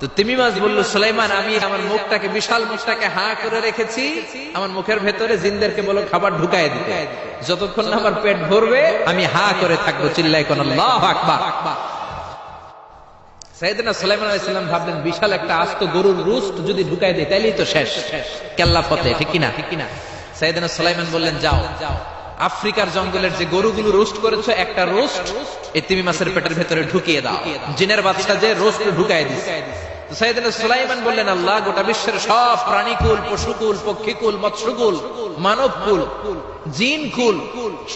তো তিমি মাছ বলল, সুলাইমান, আমি আমার মুখটাকে, বিশাল মুখটাকে হা করে রেখেছি। আমার মুখের ভেতরে জিনদেরকে বলো খাবার ঢুকায় দিতে। যতক্ষণ না আমার পেট ভরবে, আমি হা করে থাকব চিল্লাই কোন আফ্রিকার জঙ্গলের যে গরুগুলো রোস্ট করেছ, একটা রোস্ট এই তিমি মাছের পেটের ভেতরে ঢুকিয়ে দাও। জিনের বাচ্চা যে রোস্ট ঢুকায় দিছে। সুলাইমান বললেন, আল্লাহ, গোটা বিশ্বের সব প্রাণীকুল, পশুকুল, পক্ষীকুল, মৎস্যকুল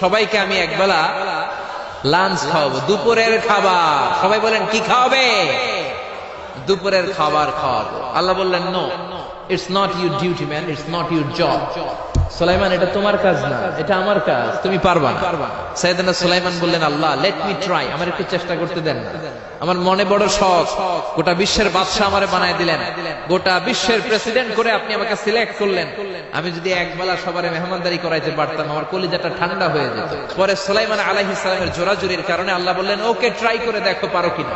সবাইকে আমি একবেলা লাঞ্চ খাওয়াবো। দুপুরের খাবার। সবাই বলেন, কি খাওয়াবে? দুপুরের খাবার খাওয়াবো। আল্লাহ বললেন no it's not your duty man it's not your job Sulaiman, এটা তোমার কাজ না, এটা আমার কাজ। তুমি পারবা না। সাইয়েদনা সুলাইমান বললেন, আল্লাহ লেট মি ট্রাই আমার একটু চেষ্টা করতে দেন না। আমার মনে বড় শখ, গোটা বিশ্বের বাদশাহ আমারে বানায় দিলেন। গোটা বিশ্বের প্রেসিডেন্ট করে আপনি আমাকে সিলেক্ট করলেন। আমি যদি একবেলা সবারে মেহমানদারি করাইতে পারতাম, আমার কলিজাটা ঠান্ডা হয়ে যেত। পরে সুলাইমান আলাইহিস সালামের জোরাজুরির কারণে আল্লাহ বললেন, ওকে ট্রাই করে দেখো, পারো কিনা?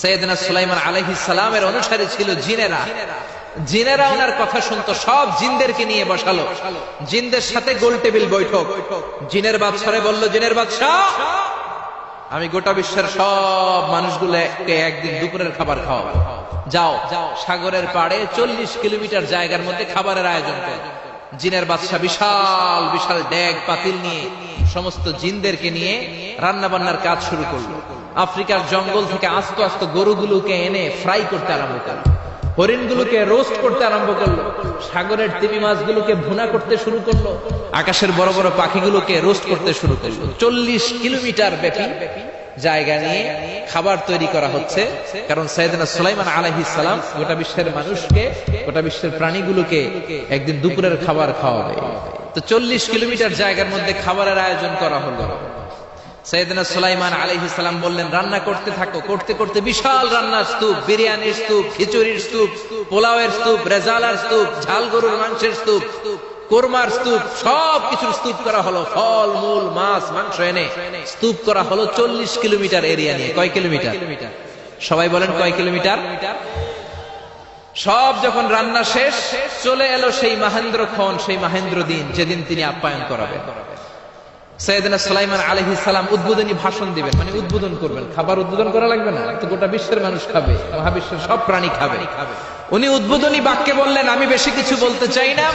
সৈয়দনা সুলাইমান আলাইহিস সালামের অনুসারী ছিল জিনেরা। জিনেরা ওনার কথা শুনতো, সব জিনদেরকে নিয়ে বসালো। জিনদের সাথে গোল টেবিল বৈঠক। জিনের বাদশারে বলল, জিনের বাদশাহ, আমি গোটা বিশ্বের সব মানুষগুলোকে একদিন দুপুরের খাবার খাওয়াবো। যাও, সাগরের পাড়ে চল্লিশ কিলোমিটার জায়গার মধ্যে খাবারের আয়োজন করো। জিনের বাদশাহ বিশাল বিশাল ড্যাগ, পাতিল নিয়ে সমস্ত জিনদেরকে নিয়ে রান্না বান্নার কাজ শুরু করল। আফ্রিকার জঙ্গল থেকে আস্ত আস্ত গরুগুলোকে এনে ফ্রাই করতে আরম্ভ করল। হরিণগুলোকে রোস্ট করতে আরম্ভ করল। সাগরের তিমি মাছগুলোকে ভুনা করতে শুরু করল। আকাশের বড় বড় পাখিগুলোকে রোস্ট করতে শুরু করল। চল্লিশ কিলোমিটার ব্যাপী জায়গা নিয়ে খাবার তৈরি করা হচ্ছে। কারণ সৈয়দনা সুলাইমান আলাইহিস সালাম গোটা বিশ্বের মানুষকে, গোটা বিশ্বের প্রাণীগুলোকে একদিন দুপুরের খাবার খাওয়াবে। তো চল্লিশ কিলোমিটার জায়গার মধ্যে খাবারের আয়োজন করা হলো। সৈয়দনা সুলাইমান আলাইহিস সালাম বললেন, রান্না করতে থাকো, করতে করতে বিশাল রান্নার স্তূপ, বিরিয়ানির স্তূপ, খিচুড়ির স্তূপ, পোলাওয়ের স্তূপ, রেজালার স্তূপ, ঝাল গরুর মাংসের স্তূপ, কোরমার স্তূপ, সব কিছুর স্তূপ করা হলো, ফল, মূল, মাছ, মাংস এনে স্তূপ করা হলো চল্লিশ কিলোমিটার এরিয়া নিয়ে। কয় কিলোমিটার? সবাই বলেন কয় কিলোমিটার? সব যখন রান্না শেষ, চলে এলো সেই মাহেন্দ্র ক্ষণ, সেই মাহেন্দ্র দিন, যেদিন তিনি আপ্যায়ন করাবেন। সৈয়দনা সুলাইমান আলহি সালাম উদ্বোধনী ভাষণ দিবেন। মানে উদ্বোধন করবেন। খাবার উদ্বোধন করা লাগবে না? তো গোটা বিশ্বের মানুষ খাবে। মহাবিশ্বের সব প্রাণী খাবে। উনি উদ্বোধনী বাক্যে বললেন, আমি বেশি কিছু বলতে চাই না।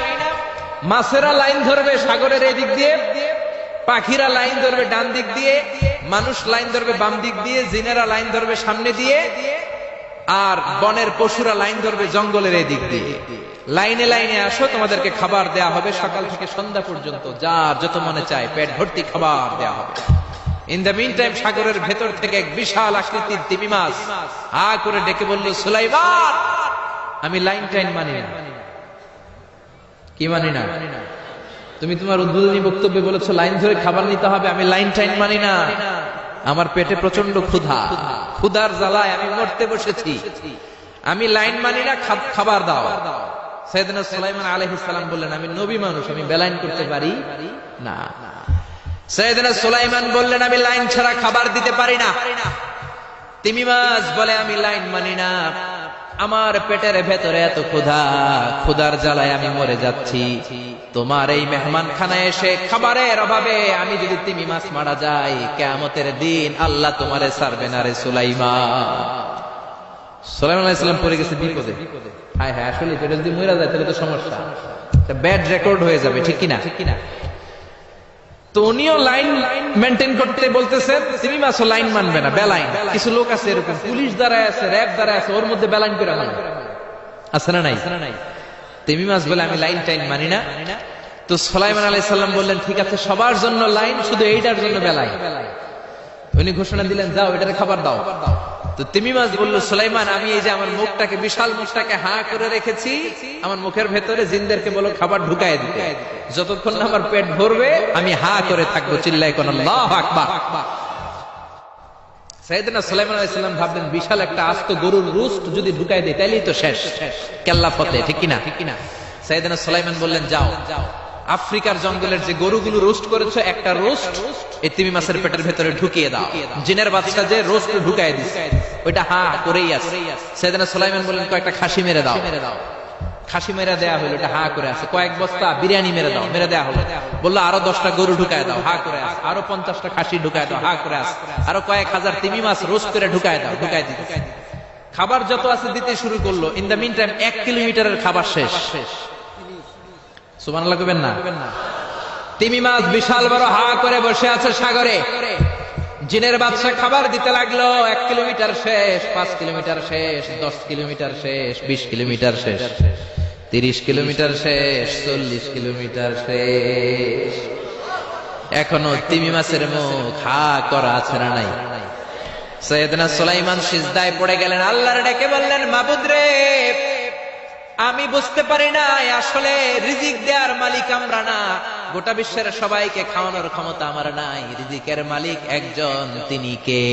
মাছেরা লাইন ধরবে সাগরের এদিক দিয়ে, পাখিরা লাইন ধরবে ডান দিক দিয়ে, মানুষ লাইন ধরবে বাম দিক দিয়ে, জিনেরা লাইন ধরবে সামনে দিয়ে আর বনের পশুরা লাইন ধরবে জঙ্গলের এদিক দিয়ে। লাইনে লাইনে আসো, তোমাদেরকে খাবার দেয়া হবে। সকাল থেকে সন্ধ্যা পর্যন্ত যার যত মনে চায় পেট ভর্তি খাবার দেয়া হবে। ইন দ্য মিন টাইম সাগরের ভেতর থেকে এক বিশাল আকৃতির তিমি মাছ হা করে ডেকে বলল, সুলাইমান, আমি লাইন টাইন মানি না। কি মানি না? তুমি তোমার উদ্বোধনী বক্তব্যে বলেছ, লাইন ধরে খাবার নিতে হবে, আমি লাইন টাইন মানি না। আমার পেটে প্রচণ্ড ক্ষুধা। ক্ষুধার জ্বালায় আমি মরতে বসেছি। আমি লাইন মানি না খাবার দাও। সৈয়দনা সুলাইমান আলাইহিস সালাম বললেন আমি নবী মানুষ আমি বেলাইন করতে পারি? না। সৈয়দনা সুলাইমান বললেন আমি লাইন ছাড়া খাবার দিতে পারি না। তিমি মাছ বলে আমি লাইন মানি না। আমার পেটের ভেতরে এত ক্ষুধা, ক্ষুধার জ্বালায় আমি মরে যাচ্ছি। তোমার এই মেহমান খানায় এসে খাবারের অভাবে আমি যদি তিমি মাছ মারা যাই কেমতের দিন আল্লাহ তোমারে সারবে না রে সুলাইমা সুলাইমান আলাইহিস পড়ে গেছে বিপদে। হায় হ্যাঁ আসলে যদি মরে যায় তাহলে তো সমস্যা। ব্যাড রেকর্ড হয়ে যাবে ঠিক কিনা ঠিক কিনা? তো উনিও লাইন মেনটেন করতে লাইন মানবে না পুলিশ দ্বারা আছে দ্বারা আছে, ওর মধ্যে বেলাইন করে নাই? বলে, আমি লাইন টাইন মানি না। তো সোলাইমান বললেন, ঠিক আছে, সবার জন্য লাইন শুধু এইটার জন্য বেলাইন। উনি ঘোষণা দিলেন, যাও, এটারে খাবার দাও। তো তিমি মাছ বলল, সুলাইমান, আমি এই যে আমার মুখটাকে, বিশাল মুখটাকে হা করে রেখেছি, আমার মুখের ভেতরে জিনদেরকে বলো খাবার ঢুকায় দিতে। যতক্ষণ আমার পেট ভরবে, আমি হা করে থাকব চিল্লাই কোন সাইয়েদনা সুলাইমান ভাবলেন, বিশাল একটা আস্ত গরুর রুস্ট যদি ঢুকায় দেয়, তাইলেই তো শেষ। কেল্লা ফতে ঠিক কিনা? ঠিক কিনা সাইয়েদনা সুলাইমান বললেন যাও যাও। আফ্রিকার জঙ্গলের যে গরুগুলো রোস্ট করেছ, একটা রোস্ট এই তিমি মাছের পেটের ভেতরে ঢুকিয়ে দাও। জিনের বাচ্চা যে রোস্ট ঢুকায় দিচ্ছে ওইটা হা, করেই আছে। সেদিনা সুলাইমান বললেন, কয়েকটা খাসি মেরে দাও। খাসি মেরে দেয়া হলো এটা হা করে আছে। কয়েক বস্তা বিরিয়ানি মেরে দাও, মেরে দেয়া হলো। বলল, আরও দশটা গরু ঢুকায় দাও। হা করে আস আরও পঞ্চাশটা খাসি ঢুকায় দাও। হা করে আস আরও কয়েক হাজার তিমি মাছ রোস্ট করে ঢুকায় দাও, ঢুকায় দিতে। খাবার যত আছে দিতে শুরু করল। ইন দ্য মিন টাইম এক কিলোমিটারের খাবার শেষ শেষ। সুমান না? তিমি মাছ বিশাল বড় হা করে বসে আছে সাগরে। জিনের বাদশা খাবার দিতে লাগল, এক কিলোমিটার শেষ, পাঁচ কিলোমিটার শেষ, দশ কিলোমিটার শেষ, বিশ কিলোমিটার শেষ, তিরিশ কিলোমিটার শেষ, চল্লিশ কিলোমিটার শেষ। এখনও তিমি মাছের মুখ হা করা আছে না নাই? সৈয়দনা সুলাইমান সিজদায় পড়ে গেলেন, আল্লাহর ডেকে বললেন, মাবুদ রে আমি বুঝতে পারি না আসলে রিজিক দেওয়ার মালিক আমরা না। গোটা বিশ্বের সবাইকে খাওয়ানোর ক্ষমতা আমার নাই। রিজিকের মালিক একজন, তিনি কে?